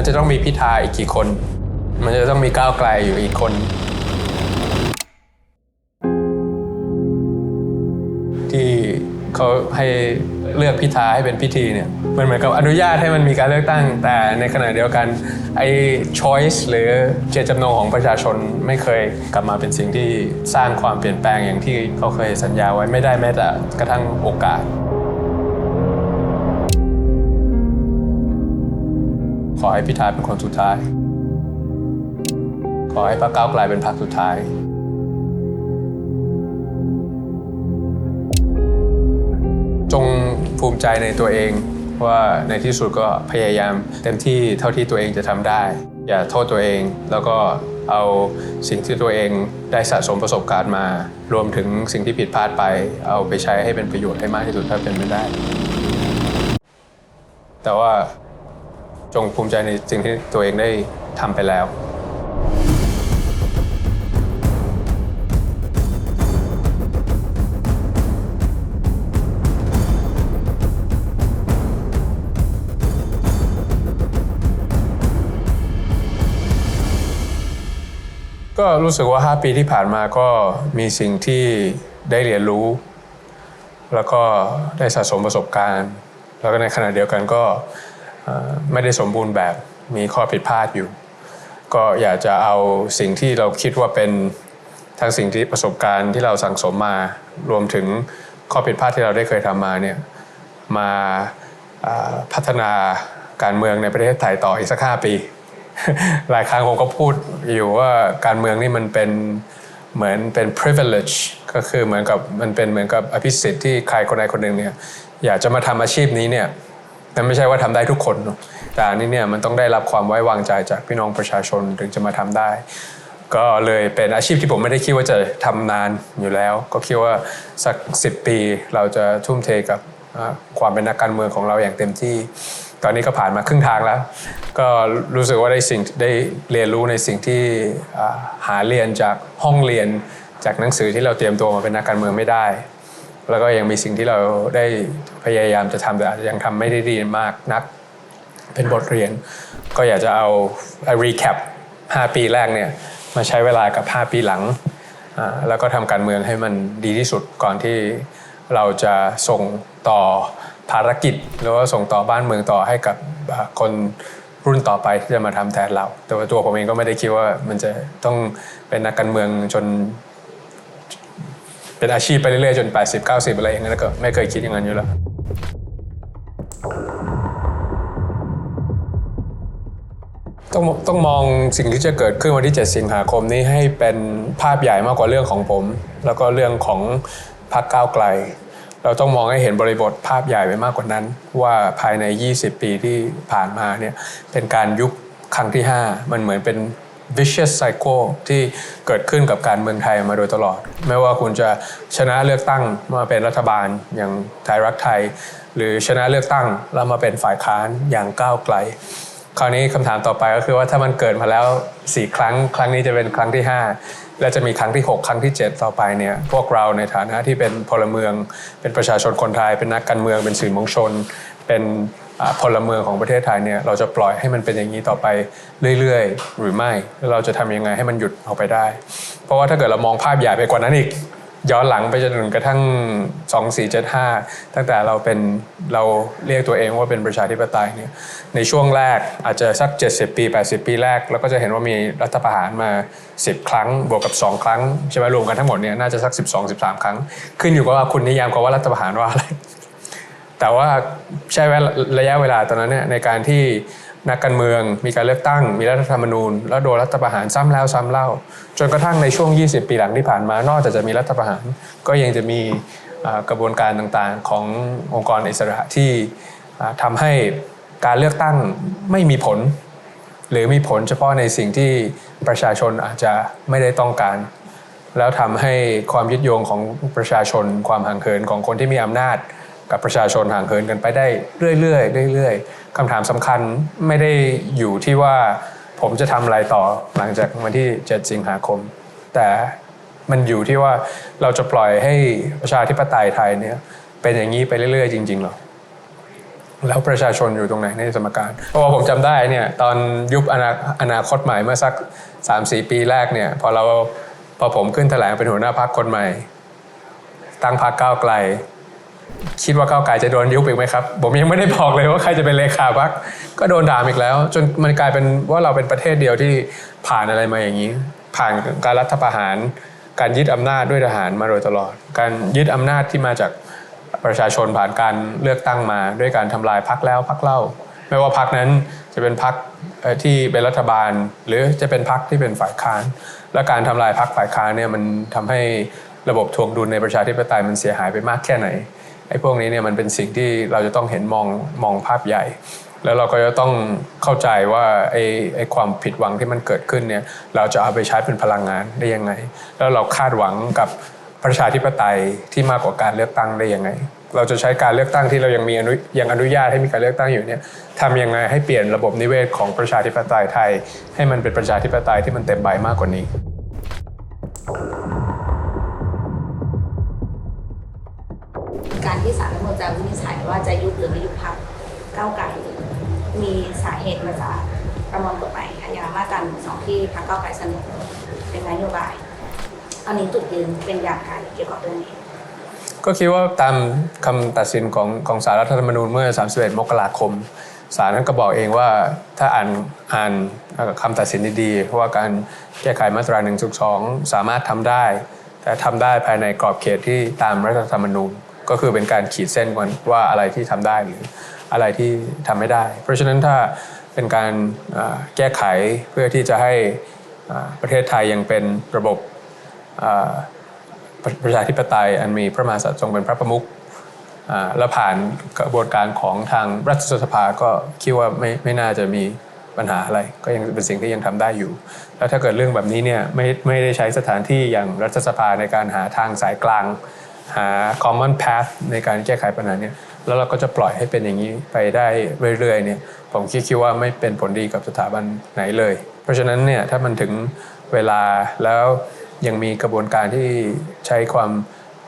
มันจะต้องมีพิธาอีกกี่คน มันจะต้องมีก้าวไกลอยู่อีกคน ที่เขาให้เลือกพิธาให้เป็นพิธีเนี่ยมันเหมือนกับอนุญาตให้มันมีการเลือกตั้ง แต่ในขณะเดียวกันไอ้ choice หรือเจตจำนงของประชาชนไม่เคยกลับมาเป็นสิ่งที่สร้างความเปลี่ยนแปลงอย่างที่เขาเคยสัญญาไว้ไม่ได้แม้แต่กระทั่งโอกาส ขอให้พิธาเป็นคนสุดท้าย ขอให้พรรคก้าวไกลเป็นพรรคสุดท้าย จงภูมิใจในตัวเองว่าในที่สุดก็พยายามเต็มที่เท่าที่ตัวเองจะทำได้ อย่าโทษตัวเองแล้วก็เอาสิ่งที่ตัวเองได้สะสมประสบการณ์มา รวมถึงสิ่งที่ผิดพลาดไป เอาไปใช้ให้เป็นประโยชน์ให้มากที่สุดเท่าเป็นไปได้ แต่ว่า จงภูมิใจในสิ่งที่ตัวเองได้ทำไปแล้วก็รู้สึกว่า 5 ปีที่ผ่านมาก็มีสิ่งที่ได้เรียนรู้ แล้วก็ได้สะสมประสบการณ์ แล้วก็ในขณะเดียวกันก็ ไม่ได้สมบูรณ์แบบมีข้อผิดพลาดอยู่ ก็อยากจะเอาสิ่งที่เราคิดว่าเป็นทั้งสิ่งที่ประสบการณ์ที่เราสั่งสมมารวมถึงข้อผิดพลาดที่เราได้เคยทำมาเนี่ยมาพัฒนาการเมืองในประเทศไทยต่ออีกสักห้าปี หลายครั้งผมก็พูดอยู่ว่าการเมืองนี่มันเป็นเหมือนเป็น privilege ก็คือเหมือนกับมันเป็นเหมือนกับอภิสิทธิ์ที่ใครคนใดคนหนึ่งเนี่ยอยากจะมาทำอาชีพนี้เนี่ย แต่ไม่ใช่ว่าทำได้ทุกคน แต่อันนี้เนี่ยมันต้องได้รับความไว้วางใจจากพี่น้องประชาชนถึงจะมาทำได้ ก็เลยเป็นอาชีพที่ผมไม่ได้คิดว่าจะทำนานอยู่แล้ว ก็คิดว่าสักสิปีเราจะทุ่มเทกับความเป็นนักการเมืองของเราอย่างเต็มที่ ตอนนี้ก็ผ่านมาครึ่งทางแล้ว ก็รู้สึกว่าได้สิ่งได้เรียนรู้ในสิ่งที่หาเรียนจากห้องเรียนจากหนังสือที่เราเตรียมตัวมาเป็นนักการเมืองไม่ได้ แล้วก็ยังมีสิ่งที่เราได้พยายามจะทำแต่อาจจะยังทำไม่ได้ดีมากนัก เป็นบทเรียน ก็อยากจะเอา recap 5 ปีแรกเนี่ยมาใช้เวลากับ 5 ปีหลัง แล้วก็ทำการเมืองให้มันดีที่สุดก่อนที่เราจะส่งต่อภารกิจ หรือว่าส่งต่อบ้านเมืองต่อให้กับคนรุ่นต่อไปที่จะมาทำแทนเรา แต่ว่าตัวผมเองก็ไม่ได้คิดว่ามันจะต้องเป็นนักการเมืองจน เป็นอาชีพไปเรื่อยๆจน 80 90 อะไรอย่างนั้นแล้วก็ไม่เคยคิดอย่างนั้นอยู่แล้ว ต้องต้องมองสิ่งที่จะเกิดขึ้นวันที่ 7 สิงหาคมนี้ให้เป็นภาพใหญ่มากกว่าเรื่องของผม แล้วก็เรื่องของพรรคก้าวไกล เราต้องมองให้เห็นบริบทภาพใหญ่ไปมากกว่านั้น ว่าภายใน 20 ปีที่ผ่านมาเนี่ยเป็นการยุบครั้งที่ 5 มันเหมือนเป็น vicious cycle ที่เกิดขึ้นกับการเมืองไทยมาโดยตลอด ไม่ว่าคุณจะชนะเลือกตั้งมาเป็นรัฐบาลอย่างไทยรักไทย หรือชนะเลือกตั้งแล้วมาเป็นฝ่ายค้านอย่างก้าวไกล คราวนี้คำถามต่อไปก็คือว่าถ้ามันเกิดมาแล้ว 4 ครั้ง ครั้งนี้จะเป็นครั้งที่ 5 และจะมีครั้งที่ 6 ครั้งที่ 7 ต่อไปเนี่ยพวกเราในฐานะที่เป็นพลเมือง เป็นประชาชนคนไทย เป็นนักการเมืองเป็นสื่อมวลชน เป็น พลเมืองของประเทศไทยเนี่ยเราจะปล่อยให้มันเป็นอย่างนี้ต่อไปเรื่อยๆ หรือไม่แล้วเราจะทำยังไงให้มันหยุดออกไปได้ เพราะว่าถ้าเกิดเรามองภาพใหญ่ไปกว่านั้นอีกย้อนหลังไปจนถึงกระทั่ง 2475 ตั้งแต่เราเป็นเราเรียกตัวเองว่าเป็นประชาธิปไตยเนี่ยในช่วงแรกอาจจะสัก 70 ปี 80 ปีแรก เราก็จะเห็นว่ามีรัฐประหารมา 10 ครั้ง บวกกับ 2 ครั้ง ใช่ไหมรวมกันทั้งหมดเนี่ยน่าจะสัก 12 13 ครั้ง ขึ้นอยู่กับว่าคุณนิยามคำว่ารัฐประหารว่าอะไร แต่ว่าใช้ระยะเวลาตอนนั้นเนี่ยในการที่นักการเมืองมีการเลือกตั้ง มีรัฐธรรมนูญ แล้วโดนรัฐประหารซ้ำแล้วซ้ำเล่า จนกระทั่งในช่วง 20 ปีหลังที่ผ่านมานอกจากจะมีรัฐประหาร ก็ยังจะมีกระบวนการต่างๆขององค์กรอิสระที่อ่าทำให้การเลือกตั้งไม่มีผล หรือมีผลเฉพาะในสิ่งที่ประชาชนอาจจะไม่ได้ต้องการ แล้วทำให้ความยึดโยงของประชาชน ความห่างเหินของคนที่มีอำนาจ กับประชาชนห่างเหินกันไปได้เรื่อยๆเรื่อยๆคำถามสำคัญไม่ได้อยู่ที่ว่าผมจะทำอะไรต่อหลังจากวันที่ 7 สิงหาคม แต่มันอยู่ที่ว่าเราจะปล่อยให้ประชาธิปไตยไทยเนี่ยเป็นอย่างนี้ไปเรื่อยๆ จริงๆหรอแล้วประชาชนอยู่ตรงไหนในสมการเพราะว่าผมจำได้เนี่ยตอนยุบอนาอนาคตใหม่เมื่อสัก 3-4 ปีแรกเนี่ยพอเราพอผมขึ้นแถลงเป็นหัวหน้าพักคนใหม่ ตั้งพักก้าวไกล คิดว่าก้าวไกลจะโดนยุบอีกไหมครับ ผมยังไม่ได้บอกเลยว่าใครจะเป็นเลขาพักก็โดนด่าอีกแล้ว จนมันกลายเป็นว่าเราเป็นประเทศเดียวที่ผ่านอะไรมาอย่างนี้ ผ่านการรัฐประหาร การยึดอำนาจด้วยทหารมาโดยตลอด การยึดอำนาจที่มาจากประชาชนผ่านการเลือกตั้งมา ด้วยการทำลายพักแล้วพักเล่า ไม่ว่าพักนั้นจะเป็นพักที่เป็นรัฐบาล หรือจะเป็นพักที่เป็นฝ่ายค้าน และการทำลายพักฝ่ายค้านเนี่ยมันทำให้ระบบทวงดุลในประชาธิปไตยมันเสียหายไปมากแค่ไหน ไอ้พวกนี้เนี่ยมันเป็นสิ่งที่เราจะต้องเห็นมองมองภาพใหญ่ แล้วเราก็จะต้องเข้าใจว่าไอ้ไอ้ความผิดหวังที่มันเกิดขึ้นเนี่ยเราจะเอาไปใช้เป็นพลังงานได้ยังไง แล้วเราคาดหวังกับประชาธิปไตยที่มากกว่าการเลือกตั้งได้ยังไง เราจะใช้การเลือกตั้งที่เรายังมีอนุยังอนุญาตให้มีการเลือกตั้งอยู่เนี่ยทำยังไงให้เปลี่ยนระบบนิเวศของประชาธิปไตยไทย ให้มันเป็นประชาธิปไตยที่มันเต็มใบมากกว่านี้ การที่ศาลรัฐมนูญจะวินิจฉัยว่าจะยุบหรือไม่ยุบพักก้าวไกลมีสาเหตุมาจากประมวลกฎหมายอาญามาตราหนึ่งสองที่พรรคก้าวไกลเสนอเป็นนโยบายตอนนี้จุดยืนเป็นอย่างไรเกี่ยวกับเรื่องนี้ ก็คิดว่าตามคำตัดสินของของสารรัฐธรรมนูญเมื่อ 31 มกราคมศาลท่านก็บอกเองว่าถ้าอ่านอ่านคำตัดสินดีๆ เพราะว่าการแก้ไขมาตรา1นึสามารถทำได้ แต่ทำได้ภายในกรอบเขตที่ตามรัฐธรรมนูญ ก็คือเป็นการขีดเส้นว่าอะไรที่ทำได้หรืออะไรที่ทำไม่ได้ เพราะฉะนั้นถ้าเป็นการแก้ไขเพื่อที่จะให้ประเทศไทยยังเป็นระบบประประชาธิปไตยอันมีพระมหากษัตริย์ทรงเป็นพระประมุขแล้วผ่านกระบวนการของทางรัฐสภาก็คิดว่าไม่ไม่น่าจะมีปัญหาอะไร ก็ยังเป็นสิ่งที่ยังทำได้อยู่ แล้วถ้าเกิดเรื่องแบบนี้เนี่ยไม่ไม่ได้ใช้สถานที่อย่างรัฐสภาในการหาทางสายกลาง หา common path ในการแก้ไขปัญหาเนี่ยแล้วเราก็จะปล่อยให้เป็นอย่างนี้ไปได้เรื่อยๆเนี่ยผมคิดคิดว่าไม่เป็นผลดีกับสถาบันไหนเลย เพราะฉะนั้นเนี่ยถ้ามันถึงเวลาแล้วยังมีกระบวนการที่ใช้ความ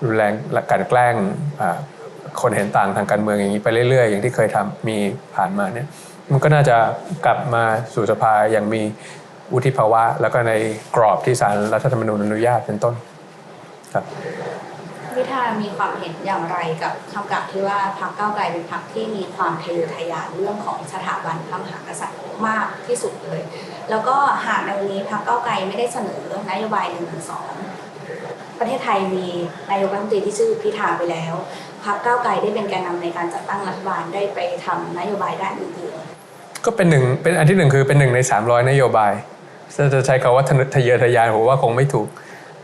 รุนแรงกลันแกล้งคนเห็นต่างทางการเมืองอย่างนี้ไปเรื่อยๆ อย่างที่เคยทำมีผ่านมาเนี่ยมันก็น่าจะกลับมาสู่สภาอย่างมีวุฒิภาวะ แล้วก็ในกรอบที่ศาลรัฐธรรมนูญอนุญาตเป็นต้นครับ พิธามีความเห็นอย่างไรกับคำกล่าวที่ว่าพรรคก้าวไกลเป็นพรรคที่มีความทะเยอทะยานเรื่องของสถาบันพระมหากษัตริย์มากที่สุดเลย แล้วก็หากในวันนี้พรรคก้าวไกลไม่ได้เสนอนโยบายหนึ่งถึงสองประเทศไทยมีนายกรัฐมนตรีที่ชื่อพิธาไปแล้วพรรคก้าวไกลได้เป็นแกนนำในการจัดตั้งรัฐบาลได้ไปทำนโยบายด้านอื่นๆก็เป็นหนึ่งเป็นอันที่หนึ่งคือเป็นหนึ่งใน 300 นโยบายจะใช้คำว่าทะทะเยอทะยานผมว่าคงไม่ถูก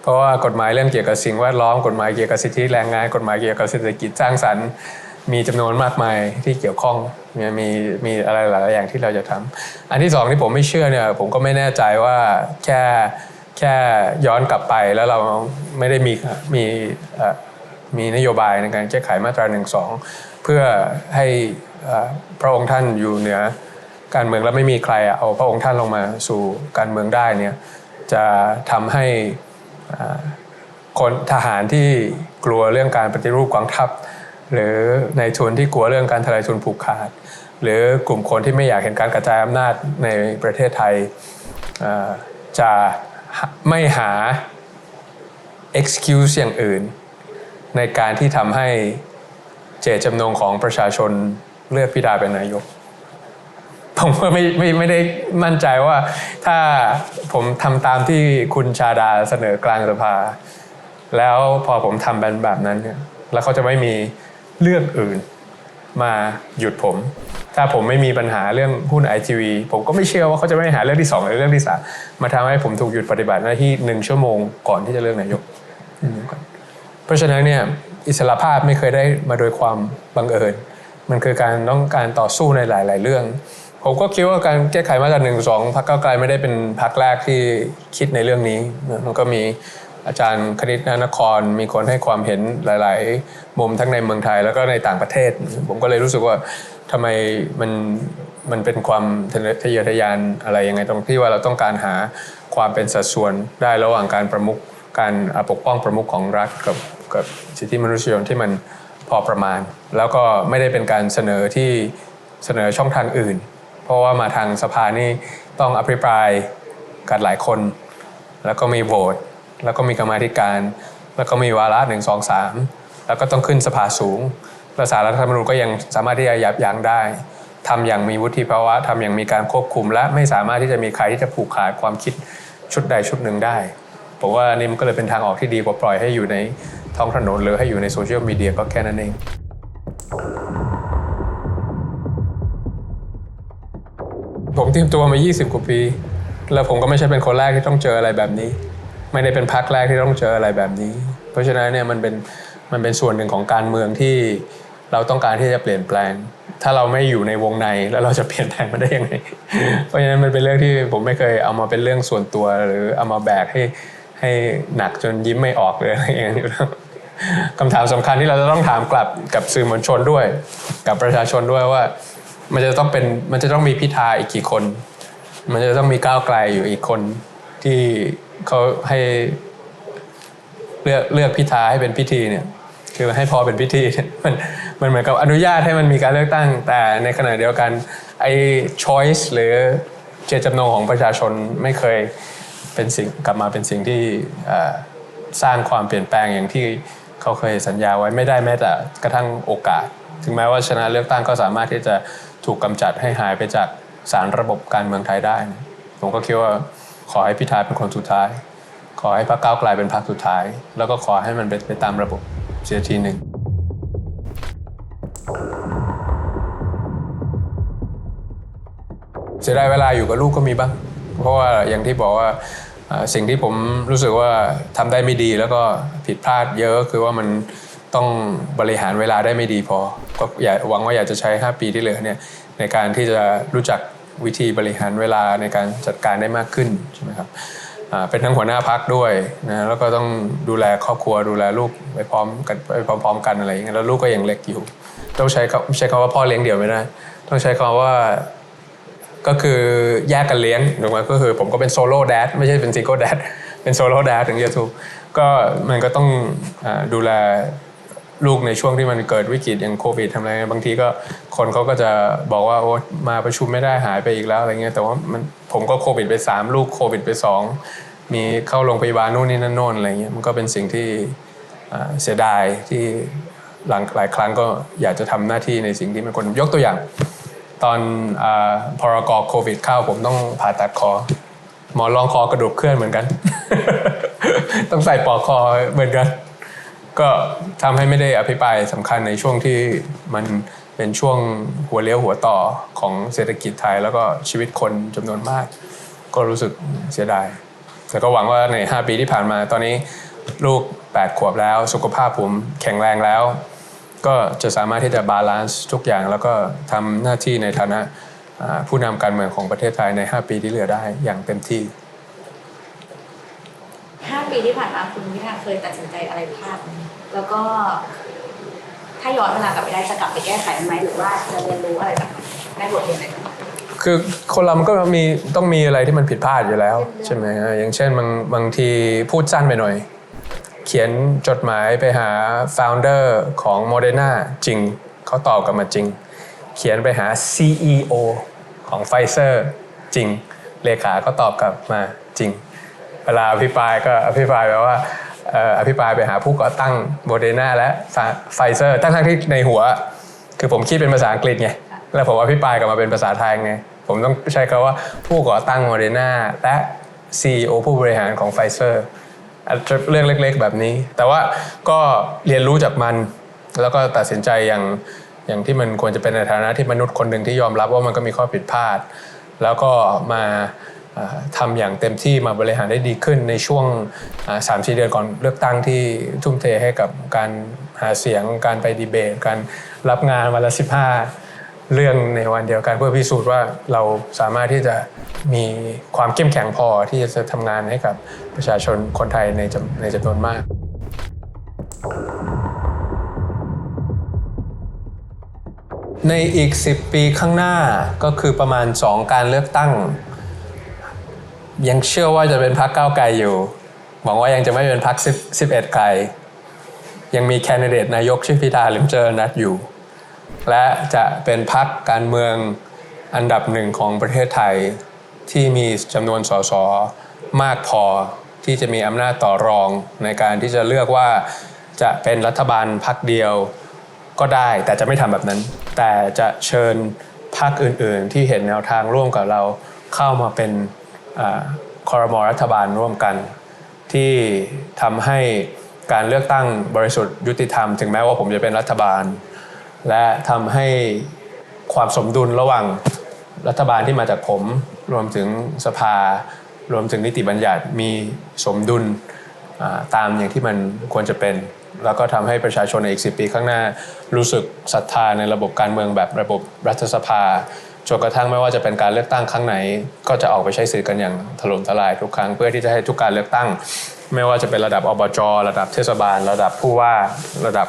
เพราะว่ากฎหมายเรื่องเกี่ยวกับสิ่งแวดล้อมกฎหมายเกี่ยวกับสิทธิแรงงาน กฎหมายเกี่ยวกับเศรษฐกิจสร้างสรรค์ มีจำนวนมากมายที่เกี่ยวข้องเนี่ยมีมีอะไรหลายอย่างที่เราจะทำอันที่สองที่ผมไม่เชื่อเนี่ยผมก็ไม่แน่ใจว่าแค่แค่ย้อนกลับไปแล้วเราไม่ได้มีมีมีนโยบายในการแก้ไขมาตรา1นึเพื่อให้พระองค์ท่านอยู่เหนือการเมืองแล้วไม่มีใครเอาพระองค์ท่านลงมาสู่การเมืองได้เนี่ยจะทำให้ คนทหารที่กลัวเรื่องการปฏิรูปกองทัพ หรือในายทุนที่กลัวเรื่องการทลายทุนผูกขาด หรือกลุ่มคนที่ไม่อยากเห็นการกระจายอำนาจในประเทศไทยจะไม่หา excuse อย่างอื่น ในการที่ทำให้เจตจำนงของประชาชนเลือกพิธาเป็นนายก ผมก็ไม่ไม่ไม่ได้มั่นใจว่าถ้าผมทำตามที่คุณชาดาเสนอกลางสภา แล้วพอผมทำแบบแบบนั้นเนี่ยแล้วเขาจะไม่มีเรื่องอื่นมาหยุดผม ถ้าผมไม่มีปัญหาเรื่องหุ้นไอทีวีผมก็ไม่เชื่อว่าเขาจะไม่หาเรื่องที่สองหรือเรื่องที่สามมาทำให้ผมถูกหยุดปฏิบัติหน้าที่หนึ่งชั่วโมงก่อนที่จะเลือกนายก เพราะฉะนั้นเนี่ยอิสรภาพไม่เคยได้มาโดยความบังเอิญ มันคือการต้องการต่อสู้ในหลาย ๆ เรื่อง ผมก็คิดว่าการแก้ไขมาตราหนึ่งสองพรรคก้าไกลไม่ได้เป็นพรรคแรกที่คิดในเรื่องนี้ มันก็มีอาจารย์คณิตนานคร มีคนให้ความเห็นหลาย ๆ มุมทั้งในเมืองไทยแล้วก็ในต่างประเทศ ผมก็เลยรู้สึกว่าทำไมมันมันเป็นความทะเยอทะยานอะไรยังไงตรงที่ว่าเราต้องการหาความเป็นสัดส่วนได้ระหว่างการประมุขการอ่าปกป้องประมุขของรัฐกับกับสิทธิมนุษยชนที่มันพอประมาณ แล้วก็ไม่ได้เป็นการเสนอที่เสนอช่องทางอื่น เพราะว่ามาทางสภานี่ต้องอภิปรายกันหลายคน แล้วก็มีโหวตแล้วก็มีกรรมาธิการ แล้วก็มีวาระหนึ่งสองสามแล้วก็ต้องขึ้นสภาสูงแล้วสารรัฐธรรมนูญก็ยังสามารถที่จะยับยั้งได้ทำอย่างมีวุฒิภาวะทำอย่างมีการควบคุม และไม่สามารถที่จะมีใครที่จะผูกขาดความคิดชุดใดชุดหนึ่งได้ผมว่านี่มันก็เลยเป็นทางออกที่ดีกว่าปล่อยให้อยู่ในท้องถนนหรือให้อยู่ในโซเชียลมีเดียก็แค่นั้นเอง ผมเตรียมตัวมา 20 กว่าปี แล้วผมก็ไม่ใช่เป็นคนแรกที่ต้องเจออะไรแบบนี้ ไม่ได้เป็นพักแรกที่ต้องเจออะไรแบบนี้ เพราะฉะนั้นเนี่ยมันเป็นมันเป็นส่วนหนึ่งของการเมืองที่เราต้องการที่จะเปลี่ยนแปลง ถ้าเราไม่อยู่ในวงในแล้วเราจะเปลี่ยนแปลงมันได้ยังไง เพราะฉะนั้นมันเป็นเรื่องที่ผมไม่เคยเอามาเป็นเรื่องส่วนตัวหรือเอามาแบกให้ให้หนักจนยิ้มไม่ออกเลยอะไรอย่างเงี้ยคำถามสำคัญที่เราจะต้องถามกลับกับสื่อมวลชนด้วย กับประชาชนด้วยว่า มันจะต้องเป็นมันจะต้องมีพิธาอีกกี่คน มันจะต้องมีก้าวไกลอยู่อีกคนที่เขาให้เลือกเลือกพิธาให้เป็นพิธีเนี่ยคือให้พอเป็นพิธีมันมันเหมือนกับอนุญาตให้มันมีการเลือกตั้ง แต่ในขณะเดียวกันไอ้ choice หรือเจตจำนงของประชาชนไม่เคยเป็นสิ่งกลับมาเป็นสิ่งที่สร้างความเปลี่ยนแปลงอย่างที่เขาเคยสัญญาไว้ไม่ได้แม้แต่กระทั่งโอกาส ถึงแม้ว่าชนะเลือกตั้งก็สามารถที่จะ ถูกกำจัดให้หายไปจากสารระบบการเมืองไทยได้ ผมก็คิดว่าขอให้พิธาเป็นคนสุดท้าย ขอให้พรรคก้าวไกลเป็นพรรคสุดท้าย แล้วก็ขอให้มันเป็นไปตามระบบเสียทีหนึ่งเสียดายเวลาอยู่กับลูกก็มีบ้าง เพราะว่าอย่างที่บอกว่าสิ่งที่ผมรู้สึกว่าทำได้ไม่ดีแล้วก็ผิดพลาดเยอะคือว่ามันต้องบริหารเวลาได้ไม่ดีพอ ก็อยากหวังว่าอยากจะใช้ 5 ปีที่เหลือเนี่ยในการที่จะรู้จักวิธีบริหารเวลาในการจัดการได้มากขึ้นใช่ไหมครับเป็นทั้งหัวหน้าพักด้วยนะแล้วก็ต้องดูแลครอบครัวดูแลลูกไปพร้อมกันไปพร้อม ๆ กันอะไรอย่างเงี้ยแล้วลูกก็ยังเล็กอยู่ ต้องใช้คำใช้คำว่าพ่อเลี้ยงเดี่ยวไม่ได้ ต้องใช้คำว่าก็คือแยกกันเลี้ยงถูกไหมก็คือผมก็เป็นโซโล่แดดไม่ใช่เป็นซิงเกิลแดดเป็นโซโล่แดดถึงจะถูกก็มันก็ต้องอดูแล ลูกในช่วงที่มันเกิดวิกฤตอย่างโควิดทำอะไรบางทีก็คนเขาก็จะบอกว่าโอ้มาประชุมไม่ได้หายไปอีกแล้วอะไรเงี้ยแต่ว่ามันผมก็โควิดไป 3 ลูกโควิดไป 2 มีเข้าโรงพยาบาลนู่นนี่นั่นโน่นอะไรเงี้ยมันก็เป็นสิ่งที่เสียดายที่หลังหลายครั้งก็อยากจะทำหน้าที่ในสิ่งที่มันควรยกตัวอย่าง ตอนอาพรกโควิดเข้าผมต้องผ่าตัดคอ หมอนรองคอกระดูกเคลื่อนเหมือนกัน ต้องใส่ปลอกคอเหมือนกัน ก็ทำให้ไม่ได้อภิปรายสำคัญในช่วงที่มันเป็นช่วงหัวเลี้ยวหัวต่อของเศรษฐกิจไทยแล้วก็ชีวิตคนจำนวนมาก ก็รู้สึกเสียดายแต่ก็หวังว่าใน 5 ปีที่ผ่านมาตอนนี้ลูก 8 ขวบแล้ว สุขภาพผมแข็งแรงแล้ว ก็จะสามารถที่จะบาลานซ์ทุกอย่าง แล้วก็ทำหน้าที่ในฐานะผู้นำการเมืองของประเทศไทยใน 5 ปีที่เหลือได้อย่างเต็มที่ 5ปีที่ผ่านมาคุณพิธาเคยตัดสินใจอะไรพลาดแล้วก็ถ้าย้อนเวลากลับไปได้จะกลับไปแก้ไขไหมหรือว่าจะเรียนรู้อะไรจากมันได้บทเรียนอะไรจากมันคือคนเรามันก็มีต้องมีอะไรที่มันผิดพลาดอยู่แล้ว ใช่ไหมฮะอย่างเช่นบางบางทีพูดสั้นไปหน่อย เขียนจดหมายไปหา founder ของ Moderna จริง เขาตอบกลับมาจริง เขียนไปหา CEO ของ Pfizer จริง เลขาก็ตอบกลับมาจริง เวลาอภิปรายก็อภิปรายแบบว่าอภิปรายไปหาผู้ก่อตั้งโมเดอร์นาและไฟเซอร์ทั้งที่ในหัว คือผมคิดเป็นภาษาอังกฤษไงแล้วผมอภิปรายกลับมาเป็นภาษาไทยไงผมต้องใช้คำว่าผู้ก่อตั้งโมเดอร์นาและ CEO ผู้บริหารของไฟเซอร์เรื่องเล็กๆ แบบนี้ แต่ว่าก็เรียนรู้จากมัน แล้วก็ตัดสินใจอย่างอย่างที่มันควรจะเป็นในฐานะที่มนุษย์คนหนึ่งที่ยอมรับว่ามันก็มีข้อผิดพลาด แล้วก็มา ทำอย่างเต็มที่มาบริหารได้ดีขึ้นในช่วงสามสี่เดือนก่อนเลือกตั้งที่ทุ่มเทให้กับการหาเสียงการไปดีเบต การรับงานวันละ15เรื่องในวันเดียวกันเพื่อพิสูจน์ว่าเราสามารถที่จะมีความเข้มแข็งพอที่จะทำงานให้กับประชาชนคนไทยในจำในจำนวนมาก ในอีก 10 ปีข้างหน้าก็คือประมาณ 2 การเลือกตั้ง ยังเชื่อว่าจะเป็นพรรคก้าวไกลอยู่ หวังว่ายังจะไม่เป็นพรรค10 11ไกล ยังมีแคนดิเดตนายกชื่อพิธาลิมเจริญรัตน์อยู่ และจะเป็นพักการเมืองอันดับหนึ่งของประเทศไทยที่มีจำนวนสสมากพอที่จะมีอำนาจต่อรองในการที่จะเลือกว่าจะเป็นรัฐบาลพักเดียวก็ได้แต่จะไม่ทำแบบนั้น แต่จะเชิญพรรคอื่นๆ ที่เห็นแนวทางร่วมกับเราเข้ามาเป็น คอรมอรัฐบาลร่วมกัน ที่ทำให้การเลือกตั้งบริสุทธิ์ยุติธรรม ถึงแม้ว่าผมจะเป็นรัฐบาล และทำให้ความสมดุลระหว่างรัฐบาลที่มาจากผม รวมถึงสภารวมถึงนิติบัญญัติมีสมดุลตามอย่างที่มันควรจะเป็น แล้วก็ทำให้ประชาชนในอีก 10 ปีข้างหน้ารู้สึกศรัทธาในระบบการเมืองแบบระบบรัฐสภา จนกระทั่งไม่ว่าจะเป็นการเลือกตั้งครั้งไหน ก็จะออกไปใช้สิทธิ์กันอย่างถล่มทลายทุกครั้งเพื่อที่จะให้ทุกการเลือกตั้ง ไม่ว่าจะเป็นระดับอบจระดับเทศบาล ระดับผู้ว่าระดับ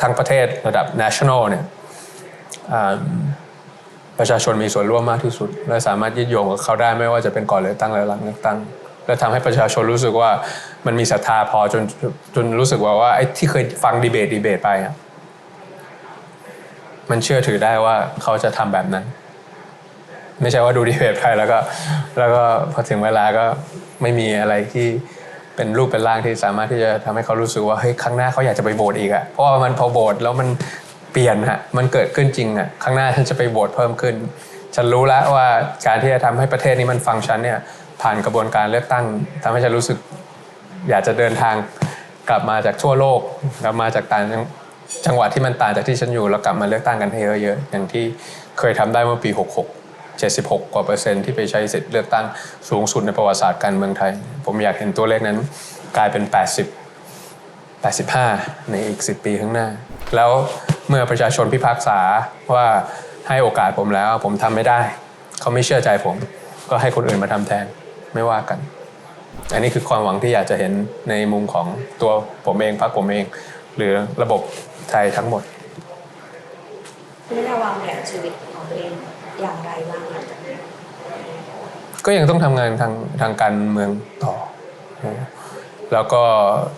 ทั้งประเทศระดับ national เนี่ยประชาชนมีส่วนร่วมมากที่สุด และสามารถยึดโยงกับเขาได้ไม่ว่าจะเป็นก่อนเลือกตั้งและหลังเลือกตั้ง และทำให้ประชาชนรู้สึกว่ามันมีศรัทธาพอจนจนรู้สึกว่าว่าไอ้ที่เคยฟังดีเบตดีเบตไปอะ มันเชื่อถือได้ว่าเขาจะทำแบบนั้น ไม่ใช่ว่าดูดีเบตไปแล้วก็ แล้วก็พอถึงเวลาก็ไม่มีอะไรที่เป็นรูปเป็นร่างที่สามารถที่จะทำให้เขารู้สึกว่าเฮ้ยครั้งหน้าเขาอยากจะไปโหวตอีกอะเพราะว่ามันพอโหวตแล้วมันเปลี่ยนฮะมันเกิดขึ้นจริงอะครั้งหน้าฉันจะไปโหวตเพิ่มขึ้น ฉันรู้แล้วว่าการที่จะทำให้ประเทศนี้มันฟังก์ชันเนี่ยผ่านกระบวนการเลือกตั้งทำให้ฉันรู้สึก อยากจะเดินทางกลับมาจากทั่วโลกกลับมาจากต่าง จังหวัดที่มันต่างจากที่ฉันอยู่แล้วกลับมาเลือกตั้งกันให้เยอะๆอย่างที่เคยทำได้เมื่อปี 66 76 กว่าเปอร์เซ็นต์ที่ไปใช้สิทธิ์เลือกตั้งสูงสุดในประวัติศาสตร์การเมืองไทย ผมอยากเห็นตัวเลขนั้นกลายเป็น 80 85 ในอีก 10 ปีข้างหน้า แล้วเมื่อประชาชนพิพากษาว่าให้โอกาสผมแล้ว ผมทำไม่ได้ เขาไม่เชื่อใจผม ก็ให้คนอื่นมาทำแทนไม่ว่ากัน อันนี้คือความหวังที่อยากจะเห็นในมุมของตัวผมเองพรรคผมเอง หรือระบบ ไทยทั้งหมดคุณวิทาวางแผนชีวิตของตัวเองอย่างไรบ้างหลังจากนี้ก็ยังต้องทำงานทางทางการเมืองต่อ แล้วก็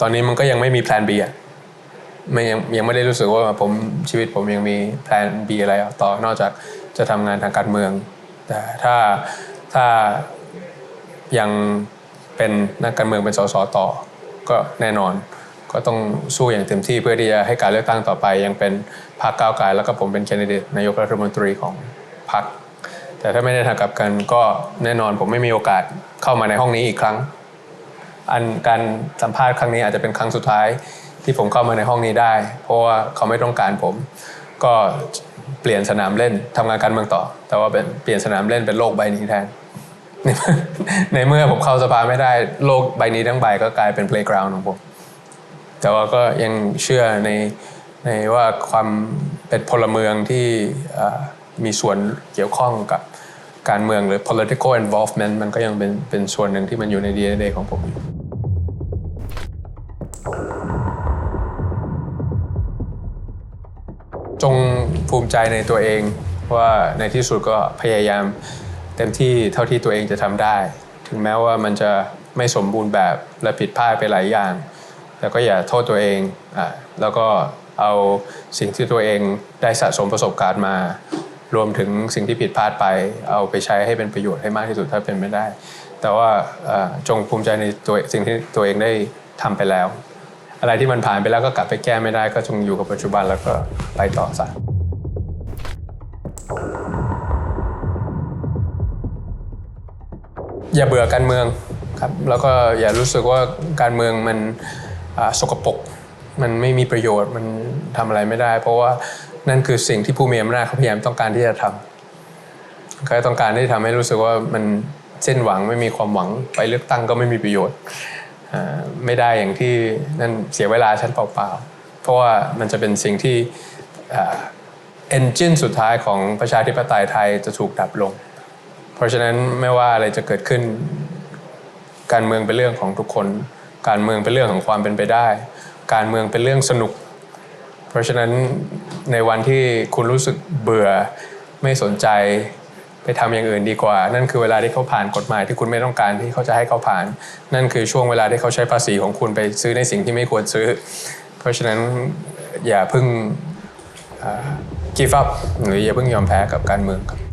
ตอนนี้มันก็ยังไม่มีแพลน B อะไม่ยังยังไม่ได้รู้สึกว่าผมชีวิตผมยังมีแพลน B อะไรต่อนอกจากจะทำงานทางการเมือง แต่ถ้าถ้ายังเป็นนักการเมืองเป็นสสต่อ ก็แน่นอน ก็ต้องสู้อย่างเต็มที่เพื่อที่จะให้การเลือกตั้งต่อไป ยังเป็นพรรคก้าวไกลแล้วก็ผมเป็นแคนดิเดตนายกรัฐมนตรีของพรรคแต่ถ้าไม่ได้ทางกับกันก็แน่นอนผมไม่มีโอกาสเข้ามาในห้องนี้อีกครั้ง อันการสัมภาษณ์ครั้งนี้อาจจะเป็นครั้งสุดท้ายที่ผมเข้ามาในห้องนี้ได้ เพราะว่าเขาไม่ต้องการผม ก็เปลี่ยนสนามเล่นทำงานการเมืองต่อ แต่ว่าเป็นเปลี่ยนสนามเล่นเป็นโลกใบนี้แทนในเมื่อผมเข้าสภาไม่ได้โลกใบนี้ทั้งใบก็กลายเป็น playground ของผม แต่ว่าก็ยังเชื่อในในว่าความเป็นพลเมืองที่มีส่วนเกี่ยวข้องกับการเมืองหรือ political involvement มันก็ยังเป็นเป็นส่วนหนึ่งที่มันอยู่ใน DNA ของผมอยู่จงภูมิใจในตัวเองว่าในที่สุดก็พยายามเต็มที่เท่าที่ตัวเองจะทำได้ ถึงแม้ว่ามันจะไม่สมบูรณ์แบบและผิดพลาดไปหลายอย่าง แต่ก็อย่าโทษตัวเองอะแล้วก็เอาสิ่งที่ตัวเองได้สะสมประสบการณ์มา รวมถึงสิ่งที่ผิดพลาดไป เอาไปใช้ให้เป็นประโยชน์ให้มากที่สุดถ้าเป็นไม่ได้ แต่ว่าจงภูมิใจในตัวสิ่งที่ตัวเองได้ทำไปแล้ว อะไรที่มันผ่านไปแล้วก็กลับไปแก้ไม่ได้ ก็จงอยู่กับปัจจุบันแล้วก็ไปต่อซะอย่าเบื่อการเมืองครับแล้วก็อย่ารู้สึกว่าการเมืองมัน สกปรกมันไม่มีประโยชน์มันทำอะไรไม่ได้ เพราะว่านั่นคือสิ่งที่ผู้มีอำนาจเขาพยายามต้องการที่จะทำเขาต้องการที่ทำให้รู้สึกว่ามันเส้นหวังไม่มีความหวังไปเลือกตั้งก็ไม่มีประโยชน์ไม่ได้อย่างที่นั่นเสียเวลาฉันเปล่าๆ เพราะว่ามันจะเป็นสิ่งที่เอนจินสุดท้ายของประชาธิปไตยไทยจะถูกดับลง เพราะฉะนั้นไม่ว่าอะไรจะเกิดขึ้นการเมืองเป็นเรื่องของทุกคน การเมืองเป็นเรื่องของความเป็นไปได้ การเมืองเป็นเรื่องสนุก เพราะฉะนั้นในวันที่คุณรู้สึกเบื่อไม่สนใจไปทำอย่างอื่นดีกว่า นั่นคือเวลาที่เขาผ่านกฎหมายที่คุณไม่ต้องการที่เขาจะให้เขาผ่าน นั่นคือช่วงเวลาที่เขาใช้ภาษีของคุณไปซื้อในสิ่งที่ไม่ควรซื้อ เพราะฉะนั้นอย่าเพิ่ง give up หรืออย่าเพิ่งยอมแพ้กับการเมืองครับ